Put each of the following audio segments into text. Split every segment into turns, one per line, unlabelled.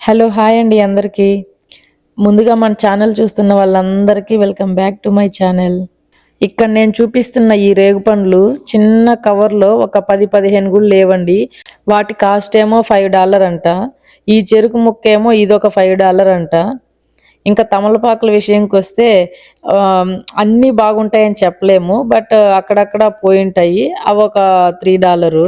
Hello hi అండి అందరికీ. ముందుగా మన ఛానల్ చూస్తున్న వాళ్ళందరికీ welcome back to my channel. ఇక్కడ నేను చూపిస్తున్న ఈ రేగు పండ్లు చిన్న కవర్లో ఒక పది పదిహేను గుళ్ళు లేవండి. వాటి కాస్ట్ ఏమో ఫైవ్ డాలర్ అంట. ఈ చెరుకు ముక్క ఏమో ఇదొక ఫైవ్ డాలర్ అంట. ఇంకా తమలపాకుల విషయంకి వస్తే అన్నీ బాగుంటాయని చెప్పలేము బట్ అక్కడక్కడ పోయి ఉంటాయి. అవి ఒక త్రీ డాలరు.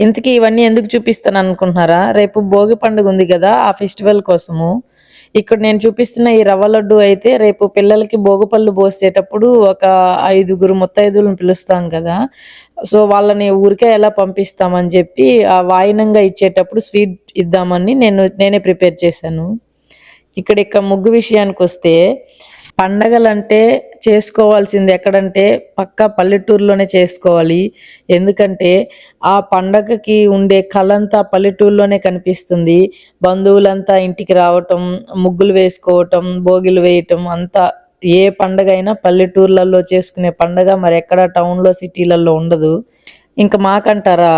ఇంతకీ ఇవన్నీ ఎందుకు చూపిస్తాను అనుకుంటున్నారా? రేపు భోగి పండుగ ఉంది కదా ఆ ఫెస్టివల్ కోసము. ఇక్కడ నేను చూపిస్తున్న ఈ రవ్వ లడ్డు అయితే రేపు పిల్లలకి భోగిపళ్ళు పోసేటప్పుడు ఒక ఐదుగురు ముత్తైదులను పిలుస్తాం కదా. సో వాళ్ళని ఊరికే ఎలా పంపిస్తామని చెప్పి ఆ వాయినంగా ఇచ్చేటప్పుడు స్వీట్ ఇద్దామని నేను నేనే ప్రిపేర్ చేశాను. ఇక్కడ ఇక ముగ్గు విషయానికి వస్తే పండగలంటే చేసుకోవాల్సింది ఎక్కడంటే పక్క పల్లెటూరులోనే చేసుకోవాలి. ఎందుకంటే ఆ పండగకి ఉండే కళంతా పల్లెటూరులోనే కనిపిస్తుంది. బంధువులంతా ఇంటికి రావటం ముగ్గులు వేసుకోవటం భోగిలు వేయటం అంతా ఏ పండగ అయినా పల్లెటూర్లలో చేసుకునే పండగ మరి ఎక్కడ టౌన్లో సిటీలలో ఉండదు. ఇంకా మాకంటారా?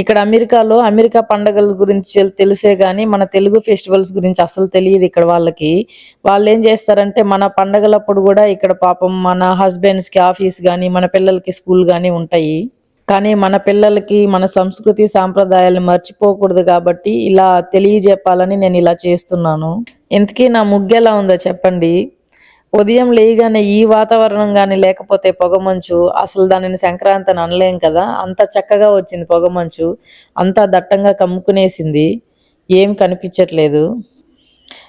ఇక్కడ అమెరికాలో అమెరికా పండగల గురించి తెలిసే కానీ మన తెలుగు ఫెస్టివల్స్ గురించి అసలు తెలియదు ఇక్కడ వాళ్ళకి. వాళ్ళు ఏం చేస్తారంటే మన పండగలప్పుడు కూడా ఇక్కడ పాపం మన హస్బెండ్స్కి ఆఫీస్ కానీ మన పిల్లలకి స్కూల్ కానీ ఉంటాయి. కానీ మన పిల్లలకి మన సంస్కృతి సాంప్రదాయాలు మర్చిపోకూడదు కాబట్టి ఇలా తెలియజెప్పాలని నేను ఇలా చేస్తున్నాను. ఇంతకీ నా ముగ్గు ఎలా ఉందో చెప్పండి? ఉదయం లేయగానే ఈ వాతావరణం కానీ లేకపోతే పొగమంచు అసలు దానిని సంక్రాంతి అని అనలేం కదా? అంత చక్కగా వచ్చింది పొగమంచు అంతా దట్టంగా కమ్ముకునేసింది. ఏం కనిపించట్లేదు.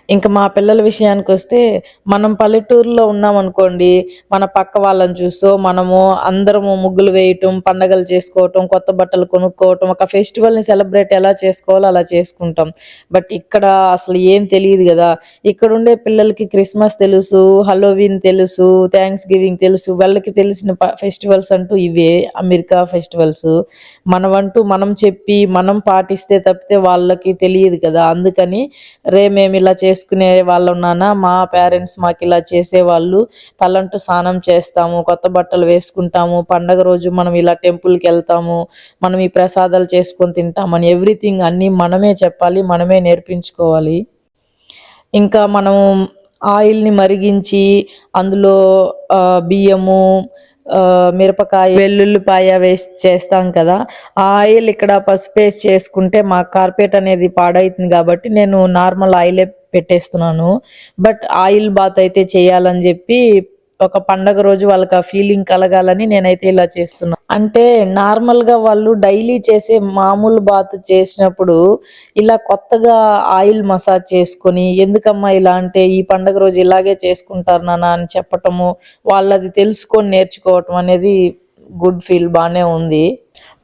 ఇంకా మా పిల్లల విషయానికి వస్తే మనం పల్లెటూరులో ఉన్నామనుకోండి మన పక్క వాళ్ళని చూసో మనము అందరము ముగ్గులు వేయటం పండగలు చేసుకోవటం కొత్త బట్టలు కొనుక్కోవటం ఒక ఫెస్టివల్ని సెలబ్రేట్ ఎలా చేసుకోవాలో అలా చేసుకుంటాం. బట్ ఇక్కడ అసలు ఏం తెలియదు కదా. ఇక్కడ ఉండే పిల్లలకి క్రిస్మస్ తెలుసు హలోవిన్ తెలుసు థ్యాంక్స్ గివింగ్ తెలుసు వాళ్ళకి తెలిసిన ఫెస్టివల్స్ అంటూ ఇవే. America festivals. మనమంటూ మనం చెప్పి మనం పాటిస్తే తప్పితే వాళ్ళకి తెలియదు కదా. అందుకని రే మేము ఇలా చేసుకునే వాళ్ళు నాన్న. మా పేరెంట్స్ మాకు ఇలా చేసేవాళ్ళు. తలంటూ స్నానం చేస్తాము కొత్త బట్టలు వేసుకుంటాము. పండగ రోజు మనం ఇలా టెంపుల్కి వెళ్తాము. మనం ఈ ప్రసాదాలు చేసుకొని తింటామని ఎవ్రీథింగ్ అన్నీ మనమే చెప్పాలి మనమే నేర్పించుకోవాలి. ఇంకా మనం ఆయిల్ని మరిగించి అందులో బియ్యము మిరపకాయ వెల్లుల్లిపాయ వేసి చేస్తాం కదా. ఆ ఆయిల్ ఇక్కడ పసుపు వేసి చేసుకుంటే మా కార్పెట్ అనేది పాడవుతుంది కాబట్టి నేను నార్మల్ ఆయిలే పెట్టేస్తున్నాను. బట్ ఆయిల్ బాత్ అయితే చేయాలని చెప్పి ఒక పండగ రోజు వాళ్ళకి ఆ ఫీలింగ్ కలగాలని నేనైతే ఇలా చేస్తున్నా. అంటే నార్మల్గా వాళ్ళు డైలీ చేసే మామూలు బాత్ చేసినప్పుడు ఇలా కొత్తగా ఆయిల్ మసాజ్ చేసుకొని ఎందుకమ్మా ఇలా అంటే ఈ పండగ రోజు ఇలాగే చేసుకుంటారు నాన్న అని చెప్పటము వాళ్ళది తెలుసుకొని నేర్చుకోవటం అనేది గుడ్ ఫీల్ బాగానే ఉంది.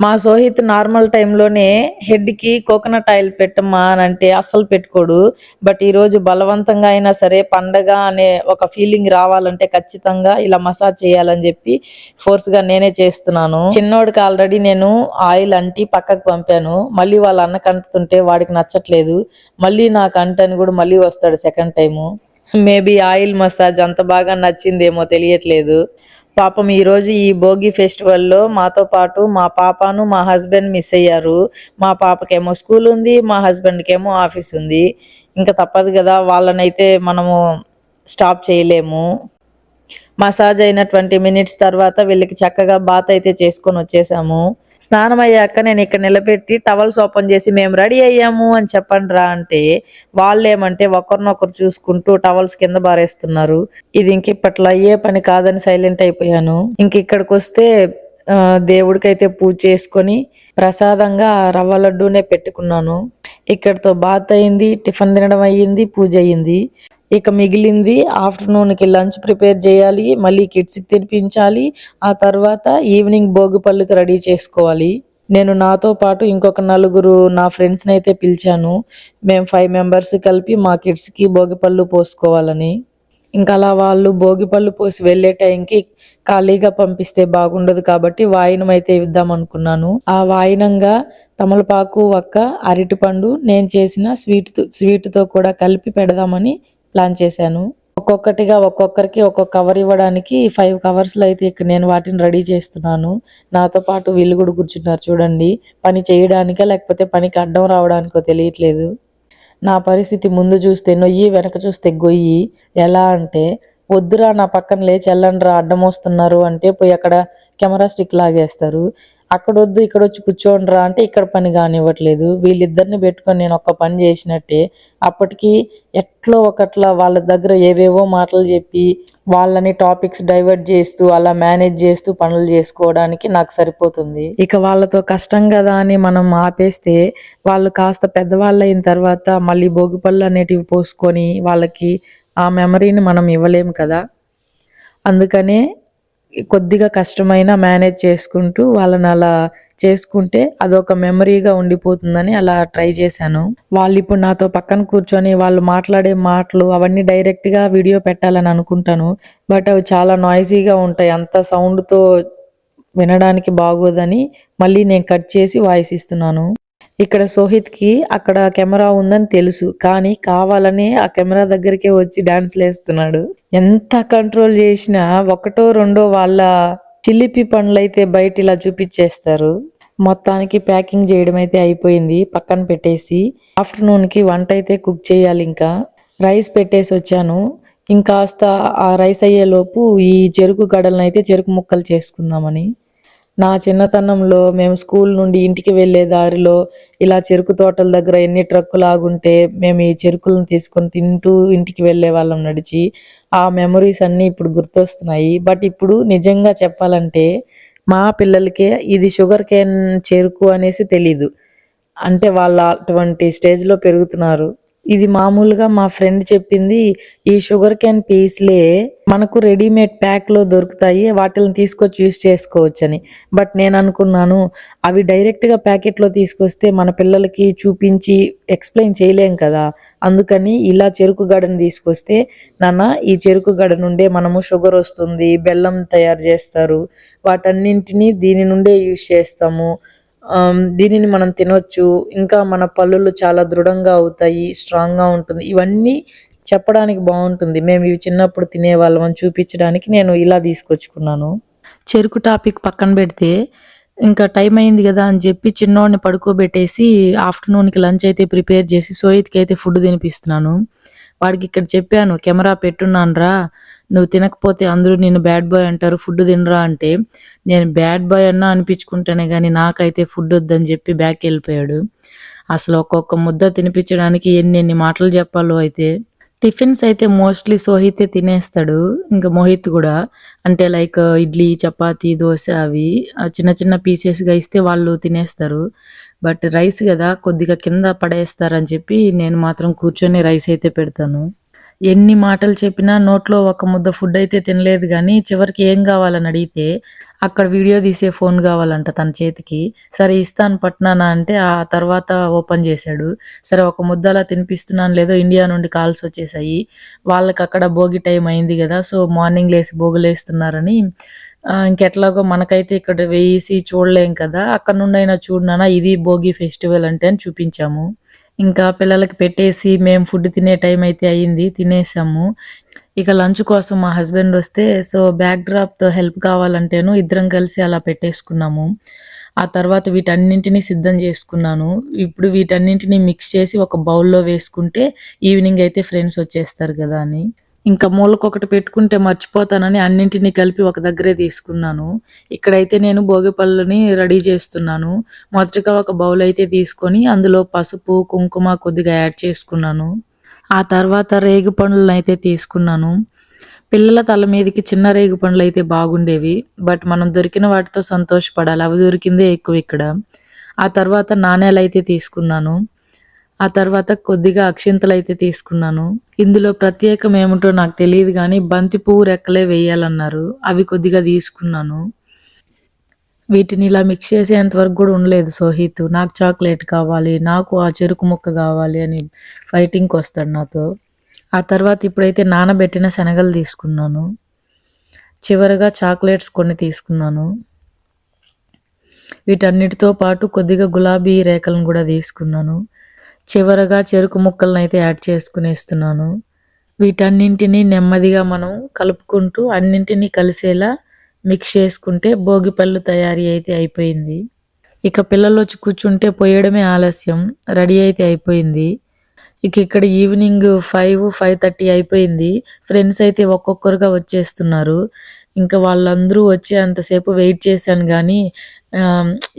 మా సోహిత్ నార్మల్ టైంలోనే హెడ్కి కోకోనట్ ఆయిల్ పెట్టమ్మా అని అంటే అస్సలు పెట్టుకోడు. బట్ ఈరోజు బలవంతంగా అయినా సరే పండగ అనే ఒక ఫీలింగ్ రావాలంటే ఖచ్చితంగా ఇలా మసాజ్ చేయాలని చెప్పి ఫోర్స్గా నేనే చేస్తున్నాను. చిన్నోడికి ఆల్రెడీ నేను ఆయిల్ అంటి పక్కకు పంపాను. మళ్ళీ వాళ్ళ అన్న అంటుతుంటే వాడికి నచ్చట్లేదు. మళ్ళీ నాకు అంటని కూడా మళ్ళీ వస్తాడు second time. Maybe oil massage అంత బాగా నచ్చిందేమో తెలియట్లేదు. పాపం ఈరోజు ఈ భోగి ఫెస్టివల్లో మాతో పాటు మా పాపను మా హస్బెండ్ మిస్ అయ్యారు. మా పాపకేమో స్కూల్ ఉంది మా హస్బెండ్కేమో ఆఫీస్ ఉంది. ఇంకా తప్పదు కదా వాళ్ళనైతే మనము స్టాప్ చేయలేము. మసాజ్ అయిన ట్వంటీ మినిట్స్ తర్వాత వీళ్ళకి చక్కగా బాత్ అయితే చేసుకొని వచ్చేసాము. స్నానం అయ్యాక నేను ఇక్కడ నిలబెట్టి టవల్స్ ఓపెన్ చేసి మేము రెడీ అయ్యాము అని చెప్పండి రా అంటే వాళ్ళు ఏమంటే ఒకరినొకరు చూసుకుంటూ టవల్స్ కింద బారేస్తున్నారు. ఇది ఇంక ఇప్పట్లో అయ్యే పని కాదని సైలెంట్ అయిపోయాను. ఇంక ఇక్కడికి వస్తే దేవుడికైతే పూజ చేసుకొని ప్రసాదంగా రవ్వ లడ్డూనే పెట్టుకున్నాను. ఇక్కడితో బాత్ అయింది టిఫిన్ తినడం అయ్యింది పూజ అయ్యింది. ఇక మిగిలింది ఆఫ్టర్నూన్కి లంచ్ ప్రిపేర్ చేయాలి మళ్ళీ కిడ్స్కి తినిపించాలి ఆ తర్వాత ఈవినింగ్ భోగి పళ్ళుకి రెడీ చేసుకోవాలి. నేను నాతో పాటు ఇంకొక నలుగురు నా ఫ్రెండ్స్ని అయితే పిలిచాను. మేము ఫైవ్ మెంబర్స్ కలిపి మా కిడ్స్కి భోగి పళ్ళు పోసుకోవాలని. ఇంకా అలా వాళ్ళు భోగి పళ్ళు పోసి వెళ్ళే టైంకి ఖాళీగా పంపిస్తే బాగుండదు కాబట్టి వాయినం అయితే ఇద్దాం అనుకున్నాను. ఆ వాయినంగా తమలపాకు ఒక్క అరటిపండు నేను చేసిన స్వీట్ స్వీట్తో కూడా కలిపి పెడదామని ప్లాన్ చేశాను. ఒక్కొక్కటిగా ఒక్కొక్కరికి ఒక్కొక్క కవర్ ఇవ్వడానికి ఫైవ్ కవర్స్లో అయితే ఇక్కడ నేను వాటిని రెడీ చేస్తున్నాను. నాతో పాటు వీళ్ళు కూడా కూర్చున్నారు చూడండి. పని చేయడానికా లేకపోతే పనికి అడ్డం రావడానికో తెలియట్లేదు. నా పరిస్థితి ముందు చూస్తే నొయ్యి వెనక చూస్తే గొయ్యి. ఎలా అంటే వద్దురా నా పక్కన లేచి వెళ్ళండిరా అడ్డం వస్తున్నారు అంటే పోయి అక్కడ కెమెరా స్టిక్ లాగేస్తారు. అక్కడ వద్దు ఇక్కడ వచ్చి కూర్చోండిరా అంటే ఇక్కడ పని కానివ్వట్లేదు. వీళ్ళిద్దరిని పెట్టుకొని నేను ఒక్క పని చేసినట్టే అప్పటికి ఎట్లో ఒకట్లా వాళ్ళ దగ్గర ఏవేవో మాటలు చెప్పి వాళ్ళని టాపిక్స్ డైవర్ట్ చేస్తూ అలా మేనేజ్ చేస్తూ పనులు చేసుకోవడానికి నాకు సరిపోతుంది. ఇక వాళ్ళతో కష్టం కదా అని మనం ఆపేస్తే వాళ్ళు కాస్త పెద్దవాళ్ళు అయిన తర్వాత మళ్ళీ భోగిపళ్ళు అనేటివి పోసుకొని వాళ్ళకి ఆ మెమరీని మనం ఇవ్వలేము కదా. అందుకనే కొద్దిగా కష్టమైన మేనేజ్ చేసుకుంటూ వాళ్ళని అలా చేసుకుంటే అదొక మెమరీగా ఉండిపోతుందని అలా ట్రై చేశాను. వాళ్ళు ఇప్పుడు నాతో పక్కన కూర్చొని వాళ్ళు మాట్లాడే మాటలు అవన్నీ డైరెక్ట్గా వీడియో పెట్టాలని అనుకుంటాను. బట్ అవి చాలా నాయిసీగా ఉంటాయి. అంత సౌండ్తో వినడానికి బాగోదని మళ్ళీ నేను కట్ చేసి వాయిస్ ఇస్తున్నాను. ఇక్కడ సోహిత్కి అక్కడ కెమెరా ఉందని తెలుసు. కానీ కావాలనే ఆ కెమెరా దగ్గరికే వచ్చి డాన్స్లు వేస్తున్నాడు ఎంత కంట్రోల్ చేసినా ఒకటో రెండో వాళ్ళ చిల్లిపి పండ్లు అయితే బయట ఇలా చూపించేస్తారు మొత్తానికి ప్యాకింగ్ చేయడం అయితే అయిపోయింది. పక్కన పెట్టేసి ఆఫ్టర్నూన్కి వంట అయితే కుక్ చేయాలి ఇంకా. రైస్ పెట్టేసి వచ్చాను. ఇంకాస్త ఆ రైస్ అయ్యేలోపు ఈ చెరుకు గడలను అయితే చెరుకు ముక్కలు చేసుకుందామని. నా చిన్నతనంలో మేము స్కూల్ నుండి ఇంటికి వెళ్ళే దారిలో ఇలా చెరుకు తోటల దగ్గర ఎన్ని ట్రక్కులు ఆగుంటే మేము ఈ చెరుకులను తీసుకొని తింటూ ఇంటికి వెళ్ళే వాళ్ళం నడిచి ఆ మెమరీస్ అన్నీ ఇప్పుడు గుర్తొస్తున్నాయి. బట్ ఇప్పుడు నిజంగా చెప్పాలంటే మా పిల్లలకే ఇది షుగర్ కేన్ చెరుకు అనేసి తెలీదు. అంటే వాళ్ళ అటువంటి స్టేజ్లో పెరుగుతున్నారు. ఇది మామూలుగా మా ఫ్రెండ్ చెప్పింది ఈ షుగర్ క్యాన్ పీస్లే మనకు రెడీమేడ్ ప్యాక్లో దొరుకుతాయి వాటిని తీసుకొచ్చి యూస్ చేసుకోవచ్చు అని బట్ నేను అనుకున్నాను అవి డైరెక్ట్గా ప్యాకెట్లో తీసుకొస్తే మన పిల్లలకి చూపించి ఎక్స్ప్లెయిన్ చేయలేం కదా. అందుకని ఇలా చెరుకు గడని తీసుకొస్తే నాన్న ఈ చెరుకు గడ నుండే మనము షుగర్ వస్తుంది బెల్లం తయారు చేస్తారు వాటన్నింటినీ దీని నుండే యూస్ చేస్తాము. దీనిని మనం తినొచ్చు. ఇంకా మన పళ్ళులు చాలా దృఢంగా అవుతాయి స్ట్రాంగ్గా ఉంటుంది. ఇవన్నీ చెప్పడానికి బాగుంటుంది. మేము ఇవి చిన్నప్పుడు తినేవాళ్ళం అని చూపించడానికి నేను ఇలా తీసుకొచ్చుకున్నాను. చెరుకు టాపిక్ పక్కన పెడితే ఇంకా టైం అయింది కదా అని చెప్పి చిన్నోడిని పడుకోబెట్టేసి ఆఫ్టర్నూన్కి లంచ్ అయితే ప్రిపేర్ చేసి సోయిత్కి అయితే ఫుడ్ తినిపిస్తున్నాను. వాడికి ఇక్కడ చెప్పాను కెమెరా పెట్టున్నాను రా నువ్వు తినకపోతే అందరూ నేను బ్యాడ్ బాయ్ అంటారు ఫుడ్ తినరా అంటే నేను బ్యాడ్ బాయ్ అన్నా అనిపించుకుంటానే కానీ నాకైతే ఫుడ్ వద్దని చెప్పి బ్యాక్ వెళ్ళిపోయాడు. అసలు ఒక్కొక్క ముద్ద తినిపించడానికి ఎన్ని ఎన్ని మాటలు చెప్పాలో అయితే టిఫిన్స్ అయితే మోస్ట్లీ సోహితే తినేస్తాడు ఇంకా మోహిత్ కూడా. అంటే లైక్ ఇడ్లీ చపాతీ దోశ అవి చిన్న చిన్న పీసెస్గా ఇస్తే వాళ్ళు తినేస్తారు. బట్ రైస్ కదా కొద్దిగా కింద పడేస్తారని చెప్పి నేను మాత్రం కూర్చొని రైస్ అయితే పెడతాను. ఎన్ని మాటలు చెప్పినా నోట్లో ఒక ముద్ద ఫుడ్ అయితే తినలేదు కానీ చివరికి ఏం కావాలని అడిగితే అక్కడ వీడియో తీసే ఫోన్ కావాలంట తన చేతికి. సరే ఇస్తాను పట్నానా అంటే ఆ తర్వాత ఓపెన్ చేశాడు. సరే ఒక ముద్ద అలా తినిపిస్తున్నాను లేదో ఇండియా నుండి కాల్స్ వచ్చేసాయి. వాళ్ళకి అక్కడ భోగి టైం అయింది కదా సో మార్నింగ్ లేసి భోగులేస్తున్నారని ఇంకెట్లాగో మనకైతే ఇక్కడ వేసి చూడలేం కదా అక్కడ నుండి అయినా చూడనా ఇది భోగి ఫెస్టివల్ అంటే అని చూపించాము. ఇంకా పిల్లలకి పెట్టేసి మేము ఫుడ్ తినే టైం అయితే అయ్యింది తినేసాము. ఇక లంచ్ కోసం మా హస్బెండ్ వస్తే సో బ్యాక్ డ్రాప్తో హెల్ప్ కావాలంటేను ఇద్దరం కలిసి అలా పెట్టేసుకున్నాము. ఆ తర్వాత వీటన్నింటినీ సిద్ధం చేసుకున్నాను. ఇప్పుడు వీటన్నింటినీ మిక్స్ చేసి ఒక బౌల్లో వేసుకుంటే ఈవినింగ్ అయితే ఫ్రెండ్స్ వచ్చేస్తారు కదా అని. ఇంకా మూలకొకటి పెట్టుకుంటే మర్చిపోతానని అన్నింటినీ కలిపి ఒక దగ్గరే తీసుకున్నాను. ఇక్కడైతే నేను భోగిపళ్ళని రెడీ చేస్తున్నాను. మొదటిగా ఒక బౌల్ అయితే తీసుకొని అందులో పసుపు కుంకుమ కొద్దిగా యాడ్ చేసుకున్నాను. ఆ తర్వాత రేగు పండ్లను అయితే తీసుకున్నాను. పిల్లల తల మీదకి చిన్న రేగు పండ్లు అయితే బాగుండేవి బట్ మనం దొరికిన వాటితో సంతోషపడాలి. అవి దొరికిందే ఎక్కువ ఇక్కడ. ఆ తర్వాత నాణేలు అయితే తీసుకున్నాను. ఆ తర్వాత కొద్దిగా అక్షింతలు అయితే తీసుకున్నాను. ఇందులో ప్రత్యేకం ఏమిటో నాకు తెలియదు కానీ బంతి పువ్వు రెక్కలే వేయాలన్నారు. అవి కొద్దిగా తీసుకున్నాను. వీటిని ఇలా మిక్స్ చేసేంత వరకు కూడా ఉండలేదు సోహిత్. నాకు చాక్లెట్ కావాలి నాకు ఆ చెరుకు ముక్క కావాలి అని ఫైటింగ్కి వస్తాడు నాతో. ఆ తర్వాత ఇప్పుడైతే నానబెట్టిన శనగలు తీసుకున్నాను. చివరగా చాక్లెట్స్ కొన్ని తీసుకున్నాను. వీటన్నిటితో పాటు కొద్దిగా గులాబీ రేఖలను కూడా తీసుకున్నాను. చివరగా చెరుకు ముక్కలను అయితే యాడ్ చేసుకునేస్తున్నాను. వీటన్నింటినీ నెమ్మదిగా మనం కలుపుకుంటూ అన్నింటినీ కలిసేలా మిక్స్ చేసుకుంటే భోగిపళ్ళు తయారీ అయితే అయిపోయింది. ఇక పిల్లలు వచ్చి కూర్చుంటే పోయడమే ఆలస్యం రెడీ అయితే అయిపోయింది. ఇక ఇక్కడ ఈవినింగ్ ఫైవ్ ఫైవ్ థర్టీ అయిపోయింది. ఫ్రెండ్స్ అయితే ఒక్కొక్కరుగా వచ్చేస్తున్నారు. ఇంకా వాళ్ళందరూ వచ్చే అంతసేపు వెయిట్ చేశాను కానీ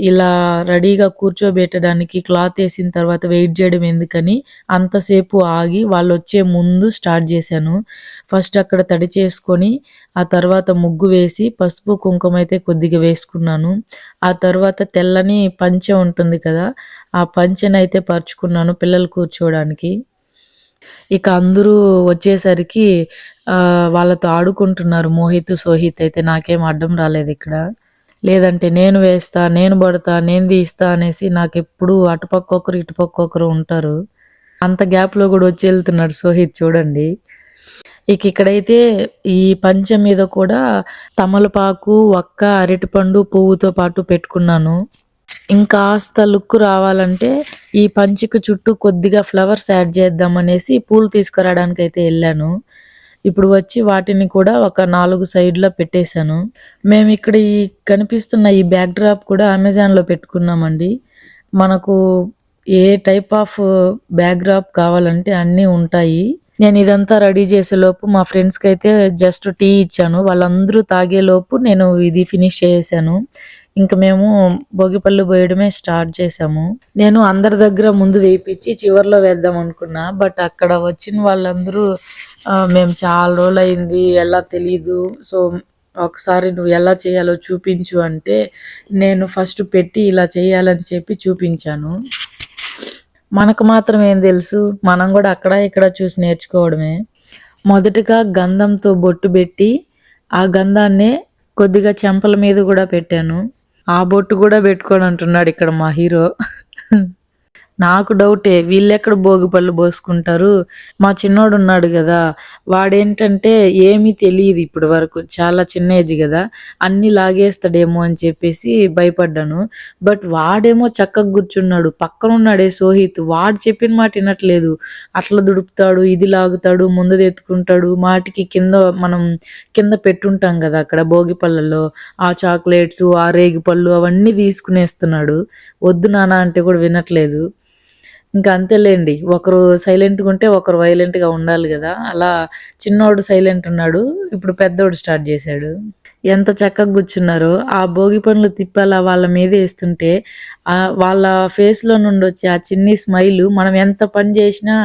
ఇలా రెడీగా కూర్చోబెట్టడానికి క్లాత్ వేసిన తర్వాత వెయిట్ చేయడం ఎందుకని అంతసేపు ఆగి వాళ్ళు వచ్చే ముందు స్టార్ట్ చేశాను. ఫస్ట్ అక్కడ తడి చేసుకొని ఆ తర్వాత ముగ్గు వేసి పసుపు కుంకుమ అయితే కొద్దిగా వేసుకున్నాను. ఆ తర్వాత తెల్లని పంచె ఉంటుంది కదా ఆ పంచెనైతే అయితే పరుచుకున్నాను పిల్లలు కూర్చోవడానికి. ఇక అందరూ వచ్చేసరికి వాళ్ళతో ఆడుకుంటున్నారు మోహిత్ సోహిత్ అయితే నాకేం అడ్డం రాలేదు ఇక్కడ. లేదంటే నేను వేస్తా నేను పడతా నేను తీస్తా అనేసి నాకు ఎప్పుడు అటుపక్క ఒకరు ఇటుపక్క ఒకరు ఉంటారు. అంత గ్యాప్లో కూడా వచ్చి వెళ్తున్నాడు సోహిత్ చూడండి. ఇక ఇక్కడైతే ఈ పంచ మీద కూడా తమలపాకు ఒక్క అరటిపండు పువ్వుతో పాటు పెట్టుకున్నాను. ఇంకాస్త లుక్ రావాలంటే ఈ పంచికి చుట్టూ కొద్దిగా ఫ్లవర్స్ యాడ్ చేద్దాం అనేసి పూలు తీసుకురావడానికి అయితే వెళ్ళాను. ఇప్పుడు వచ్చి వాటిని కూడా ఒక నాలుగు సైడ్లో పెట్టేశాను. మేము ఇక్కడ ఈ కనిపిస్తున్న ఈ బ్యాక్ డ్రాప్ కూడా అమెజాన్లో పెట్టుకున్నామండి. మనకు ఏ టైప్ ఆఫ్ బ్యాక్ డ్రాప్ కావాలంటే అన్నీ ఉంటాయి. నేను ఇదంతా రెడీ చేసే లోపు మా ఫ్రెండ్స్కి అయితే జస్ట్ టీ ఇచ్చాను. వాళ్ళందరూ తాగే లోపు నేను ఇది ఫినిష్ చేశాను ఇంక మేము భోగిపళ్ళు పోయడమే స్టార్ట్ చేసాము నేను అందరి దగ్గర ముందు వేయించి చివర్లో వేద్దాం అనుకున్నా బట్ అక్కడ వచ్చిన వాళ్ళందరూ మేము చాలా రోజులు అయింది ఎలా తెలీదు సో ఒకసారి నువ్వు ఎలా చేయాలో చూపించు అంటే నేను ఫస్ట్ పెట్టి ఇలా చేయాలని చెప్పి చూపించాను. మనకు మాత్రం ఏం తెలుసు మనం కూడా అక్కడ ఇక్కడ చూసి నేర్చుకోవడమే. మొదటగా గంధంతో బొట్టు పెట్టి ఆ గంధాన్నే కొద్దిగా చెంపల మీద కూడా పెట్టాను. ఆ బొట్టు కూడా పెట్టుకొని అంటున్నాడు ఇక్కడ మా హీరో. నాకు డౌటే వీళ్ళెక్కడ భోగి పళ్ళు పోసుకుంటారు? మా చిన్నోడు ఉన్నాడు కదా వాడేంటంటే ఏమీ తెలియదు ఇప్పటి వరకు చాలా చిన్న ఏజ్ కదా అన్ని లాగేస్తాడేమో అని చెప్పేసి భయపడ్డాను. బట్ వాడేమో చక్కగా కూర్చున్నాడు పక్కన ఉన్నాడే సోహిత్ వాడు చెప్పిన మాట వినట్లేదు. అట్లా దుడుపుతాడు ఇది లాగుతాడు ముందు ఎత్తుకుంటాడు మాటికి కింద మనం కింద పెట్టుంటాం కదా అక్కడ భోగి పళ్ళల్లో ఆ చాక్లెట్స్ ఆ రేగి పళ్ళు అవన్నీ తీసుకునేస్తున్నాడు. వద్దు నానా అంటే కూడా వినట్లేదు. ఇంకా అంతేలేండి. ఒకరు సైలెంట్గా ఉంటే ఒకరు వైలెంట్గా ఉండాలి కదా. అలా చిన్నోడు సైలెంట్ ఉన్నాడు ఇప్పుడు పెద్దోడు స్టార్ట్ చేశాడు. ఎంత చక్కగా కూర్చున్నారో. ఆ భోగి పనులు తిప్పేలా వాళ్ళ మీద వేస్తుంటే ఆ వాళ్ళ ఫేస్లో నుండి వచ్చే ఆ చిన్ని స్మైల్ మనం ఎంత పని చేసినా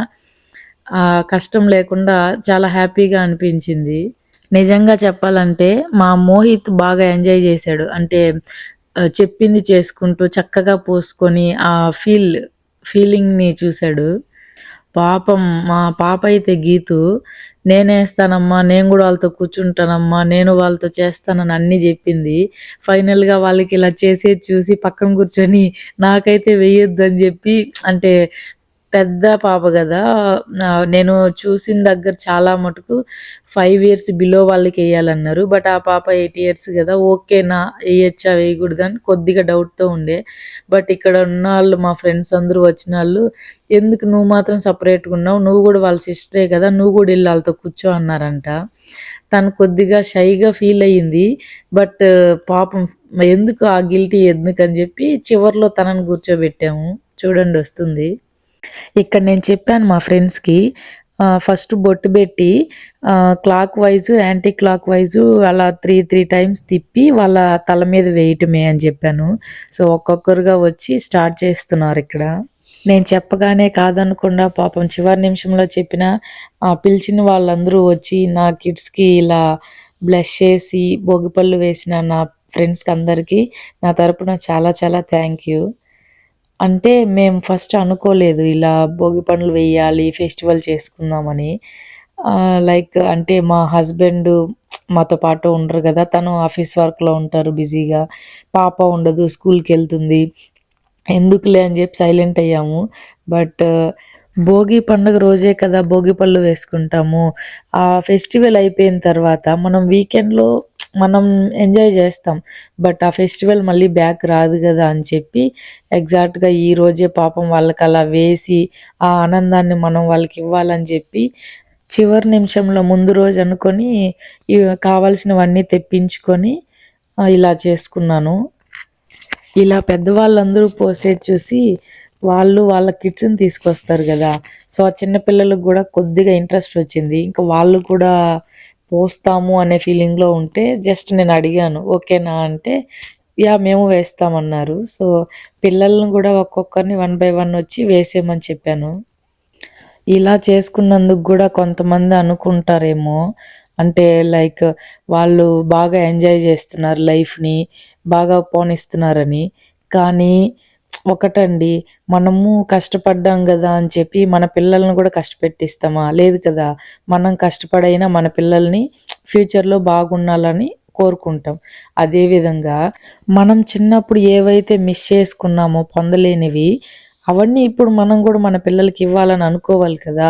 ఆ కష్టం లేకుండా చాలా హ్యాపీగా అనిపించింది. నిజంగా చెప్పాలంటే మా మోహిత్ బాగా ఎంజాయ్ చేశాడు. అంటే చెప్పింది చేసుకుంటూ చక్కగా పోసుకొని ఆ ఫీల్ ఫీలింగ్ని చూశాడు. పాపం మా పాప అయితే గీతు నేనేస్తానమ్మా నేను కూడా వాళ్ళతో కూర్చుంటానమ్మా నేను వాళ్ళతో చేస్తానని అన్నీ చెప్పింది. ఫైనల్గా వాళ్ళకి ఇలా చేసేది చూసి పక్కన కూర్చొని నాకైతే వేయొద్దు అని చెప్పి అంటే పెద్ద పాప కదా. నేను చూసిన దగ్గర చాలా మటుకు ఫైవ్ ఇయర్స్ బిలో వాళ్ళకి వేయాలన్నారు. బట్ ఆ పాప ఎయిట్ ఇయర్స్ కదా. ఓకేనా వేయచ్చా వేయకూడదు అని కొద్దిగా డౌట్తో ఉండే. బట్ ఇక్కడ ఉన్న వాళ్ళు మా ఫ్రెండ్స్ అందరూ వచ్చిన వాళ్ళు ఎందుకు నువ్వు మాత్రం సపరేట్గా ఉన్నావు? నువ్వు కూడా వాళ్ళ సిస్టరే కదా. నువ్వు కూడా వెళ్ళి వాళ్ళతో కూర్చో అన్నారంట. తను కొద్దిగా షైగా ఫీల్ అయ్యింది. బట్ పాపం ఎందుకు ఆ గిల్టీ ఎందుకని చెప్పి చివర్లో తనని కూర్చోబెట్టాము. చూడండి వస్తుంది. ఇక్కడ నేను చెప్పాను మా ఫ్రెండ్స్కి ఫస్ట్ బొట్టు పెట్టి clockwise anticlockwise అలా త్రీ త్రీ టైమ్స్ తిప్పి వాళ్ళ తల మీద వేయటమే అని చెప్పాను. సో ఒక్కొక్కరుగా వచ్చి స్టార్ట్ చేస్తున్నారు ఇక్కడ. నేను చెప్పగానే కాదనకుండా పాపం చివరి నిమిషంలో చెప్పిన పిలిచిన వాళ్ళందరూ వచ్చి నా కిడ్స్కి ఇలా బ్లష్ చేసి భోగిపళ్ళు వేసిన నా ఫ్రెండ్స్కి అందరికీ నా తరపున చాలా చాలా థ్యాంక్ యూ. అంటే మేము ఫస్ట్ అనుకోలేదు ఇలా భోగి పండ్లు వేయాలి ఫెస్టివల్ చేసుకుందామని. లైక్ అంటే మా హస్బెండ్ మాతో పాటు ఉండరు కదా తను ఆఫీస్ వర్క్లో ఉంటారు బిజీగా. పాప ఉండదు స్కూల్కి వెళ్తుంది ఎందుకులే అని చెప్పి సైలెంట్ అయ్యాము. బట్ భోగి పండుగ రోజే కదా భోగి పళ్ళు వేసుకుంటాము. ఆ ఫెస్టివల్ అయిపోయిన తర్వాత మనం వీకెండ్లో మనం ఎంజాయ్ చేస్తాం. బట్ ఆ ఫెస్టివల్ మళ్ళీ బ్యాక్ రాదు కదా అని చెప్పి ఎగ్జాక్ట్గా ఈ రోజే పాపం వాళ్ళకి అలా వేసి ఆ ఆనందాన్ని మనం వాళ్ళకి ఇవ్వాలని చెప్పి చివరి నిమిషంలో ముందు రోజు అనుకొని కావాల్సినవన్నీ తెప్పించుకొని ఇలా చేసుకున్నాను. ఇలా పెద్దవాళ్ళందరూ పోసే చూసి వాళ్ళు వాళ్ళ కిడ్స్ని తీసుకొస్తారు కదా. సో ఆ చిన్నపిల్లలకు కూడా కొద్దిగా ఇంట్రెస్ట్ వచ్చింది. ఇంకా వాళ్ళు కూడా పోస్తాము అనే ఫీలింగ్లో ఉంటే జస్ట్ నేను అడిగాను ఓకేనా అంటే యా మేము వేస్తామన్నారు. సో పిల్లలను కూడా ఒక్కొక్కరిని వన్ బై వన్ వచ్చి వేసేయమని చెప్పాను. ఇలా చేసుకున్నందుకు కూడా కొంతమంది అనుకుంటారేమో. అంటే లైక్ వాళ్ళు బాగా ఎంజాయ్ చేస్తున్నారు లైఫ్ని బాగా పోనిస్తున్నారని. కానీ ఒకటండి మనము కష్టపడ్డాం కదా అని చెప్పి మన పిల్లల్ని కూడా కష్టపెట్టిస్తామా? లేదు కదా. మనం కష్టపడైనా మన పిల్లల్ని ఫ్యూచర్లో బాగుండాలని కోరుకుంటాం. అదేవిధంగా మనం చిన్నప్పుడు ఏవైతే మిస్ చేసుకున్నామో పొందలేనివి అవన్నీ ఇప్పుడు మనం కూడా మన పిల్లలకి ఇవ్వాలని అనుకోవాలి కదా.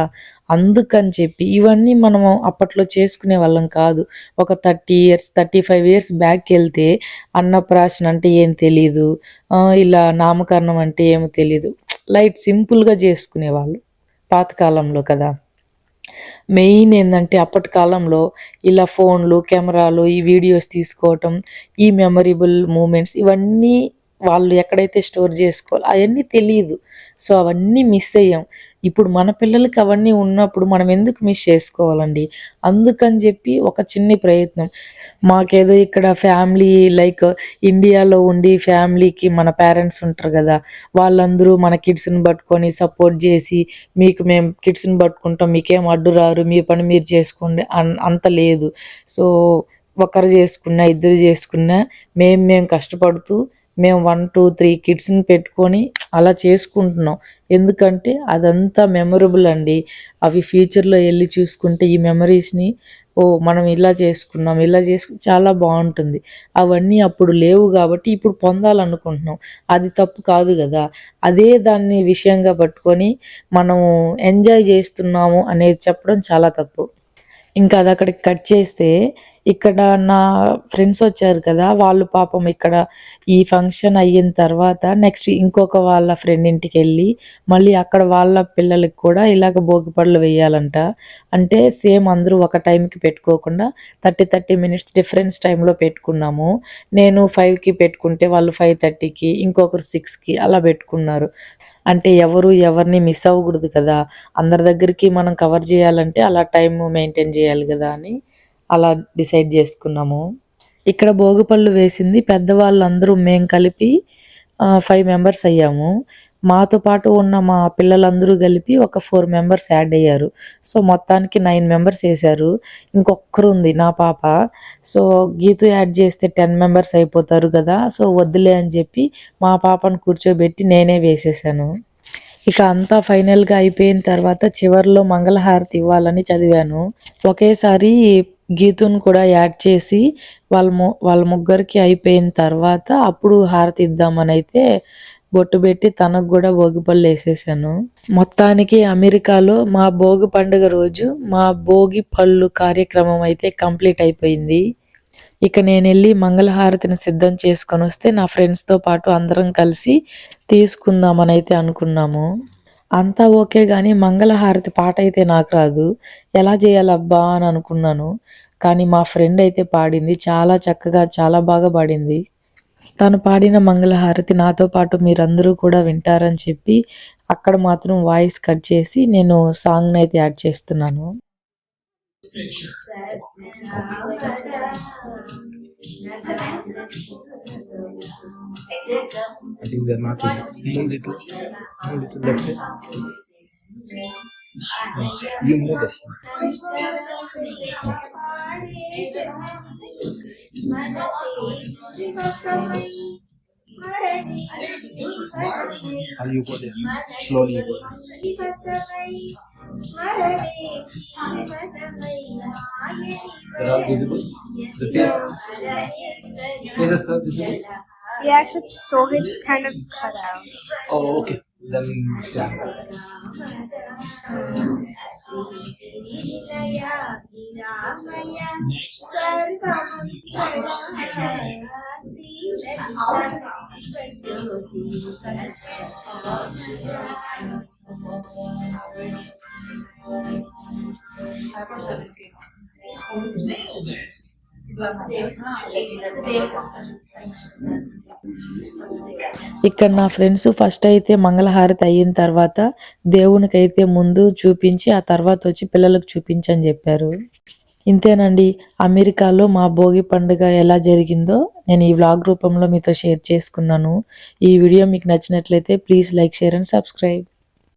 అందుకని చెప్పి ఇవన్నీ మనము అప్పట్లో చేసుకునే వాళ్ళం కాదు. ఒక thirty years thirty five years back వెళ్తే అన్నప్రాసన అంటే ఏం తెలీదు. ఇలా నామకరణం అంటే ఏమో తెలీదు. లైట్ సింపుల్గా చేసుకునేవాళ్ళు పాతకాలంలో కదా. మెయిన్ ఏంటంటే అప్పటి కాలంలో ఇలా ఫోన్లు కెమెరాలు ఈ వీడియోస్ తీసుకోవటం ఈ మెమరబుల్ మూమెంట్స్ ఇవన్నీ వాళ్ళు ఎక్కడైతే స్టోర్ చేసుకోవాలి అవన్నీ తెలియదు సో అవన్నీ మిస్ అయ్యాం. ఇప్పుడు మన పిల్లలకి అవన్నీ ఉన్నప్పుడు మనం ఎందుకు మిస్ చేసుకోవాలండి? అందుకని చెప్పి ఒక చిన్ని ప్రయత్నం. మాకేదో ఇక్కడ ఫ్యామిలీ లైక్ ఇండియాలో ఉండి ఫ్యామిలీకి మన పేరెంట్స్ ఉంటారు కదా వాళ్ళందరూ మన కిడ్స్ని పట్టుకొని సపోర్ట్ చేసి మీకు మేము కిడ్స్ని పట్టుకుంటాం మీకేం అడ్డు రారు మీ పని మీరు చేసుకోండి అంత లేదు. సో ఒకరు చేసుకున్నా ఇద్దరు చేసుకున్నా మేము మేము కష్టపడుతూ మేము వన్ టూ త్రీ కిడ్స్ని పెట్టుకొని అలా చేసుకుంటున్నాం. ఎందుకంటే అదంతా మెమొరబుల్ అండి. అవి ఫ్యూచర్లో వెళ్ళి చూసుకుంటే ఈ మెమరీస్ని ఓ మనం ఇలా చేసుకున్నాం ఇలా చేసుకు చాలా బాగుంటుంది. అవన్నీ అప్పుడు లేవు కాబట్టి ఇప్పుడు పొందాలనుకుంటున్నాం. అది తప్పు కాదు కదా. అదే దాన్ని విషయంగా పట్టుకొని మనము ఎంజాయ్ చేస్తున్నాము అనేది చెప్పడం చాలా తప్పు. ఇంకా అది అక్కడికి కట్ చేస్తే ఇక్కడ నా ఫ్రెండ్స్ వచ్చారు కదా వాళ్ళు పాపం ఇక్కడ ఈ ఫంక్షన్ అయిన తర్వాత నెక్స్ట్ ఇంకొక వాళ్ళ ఫ్రెండ్ ఇంటికి వెళ్ళి మళ్ళీ అక్కడ వాళ్ళ పిల్లలకి కూడా ఇలాగ భోగిపడలు వేయాలంట. అంటే సేమ్ అందరూ ఒక టైంకి పెట్టుకోకుండా థర్టీ థర్టీ మినిట్స్ డిఫరెన్స్ టైంలో పెట్టుకున్నాము. నేను ఫైవ్కి పెట్టుకుంటే వాళ్ళు ఫైవ్ థర్టీకి ఇంకొకరు సిక్స్కి అలా పెట్టుకున్నారు. అంటే ఎవరు ఎవరిని మిస్ అవ్వకూడదు కదా అందరి దగ్గరికి మనం కవర్ చేయాలంటే అలా టైం మెయింటైన్ చేయాలి కదా అని అలా డిసైడ్ చేసుకున్నాము. ఇక్కడ భోగిపళ్ళు వేసింది పెద్దవాళ్ళందరూ మేము కలిపి ఫైవ్ మెంబర్స్ అయ్యాము. మాతో పాటు ఉన్న మా పిల్లలందరూ కలిపి ఒక ఫోర్ మెంబర్స్ యాడ్ అయ్యారు. సో మొత్తానికి నైన్ మెంబర్స్ వేశారు. ఇంకొకరు ఉంది నా పాప. సో గీతు యాడ్ చేస్తే టెన్ మెంబర్స్ అయిపోతారు కదా సో వద్దులే అని చెప్పి మా పాపను కూర్చోబెట్టి నేనే వేసేసాను. ఇక అంతా ఫైనల్గా అయిపోయిన తర్వాత చివరిలో మంగళహారతి ఇవ్వాలని చదివాను. ఒకేసారి గీతును కూడా యాడ్ చేసి వాళ్ళ ము వాళ్ళ ముగ్గురికి అయిపోయిన తర్వాత అప్పుడు హారతి ఇద్దామని అయితే బొట్టు పెట్టి తనకు కూడా భోగిపళ్ళు వేసేసాను. మొత్తానికి అమెరికాలో మా భోగి పండుగ రోజు మా భోగి పళ్ళు కార్యక్రమం అయితే కంప్లీట్ అయిపోయింది. ఇక నేను వెళ్ళి మంగళహారతిని సిద్ధం చేసుకొని వస్తే నా ఫ్రెండ్స్తో పాటు అందరం కలిసి తీసుకుందామని అయితే అనుకున్నాము. అంతా ఓకే కానీ మంగళహారతి పాట అయితే నాకు రాదు. ఎలా చేయాలబ్బా అని అనుకున్నాను. కానీ మా ఫ్రెండ్ అయితే పాడింది. చాలా చక్కగా చాలా బాగా పాడింది. తను పాడిన మంగళహారతి నాతో పాటు మీరందరూ కూడా వింటారని చెప్పి అక్కడ మాత్రం వాయిస్ కట్ చేసి నేను సాంగ్ని అయితే యాడ్ చేస్తున్నాను.
I think we are marking more little, more little left you move it. And you go there. Slowly go there. They're all visible. The face. Faces are visible.
Yeah, except Sohit's kind of cut out.
Oh, okay. Then yeah.
ఇక్కడ నా friends first అయితే మంగళహారతి అయిన తర్వాత దేవునికి అయితే ముందు చూపించి ఆ తర్వాత వచ్చి పిల్లలకు చూపించని చెప్పారు. ఇంతేనండి అమెరికాలో మా భోగి పండుగ ఎలా జరిగిందో నేను ఈ వ్లాగ్ రూపంలో మీతో షేర్ చేసుకున్నాను. ఈ వీడియో మీకు నచ్చినట్లయితే please like share and subscribe.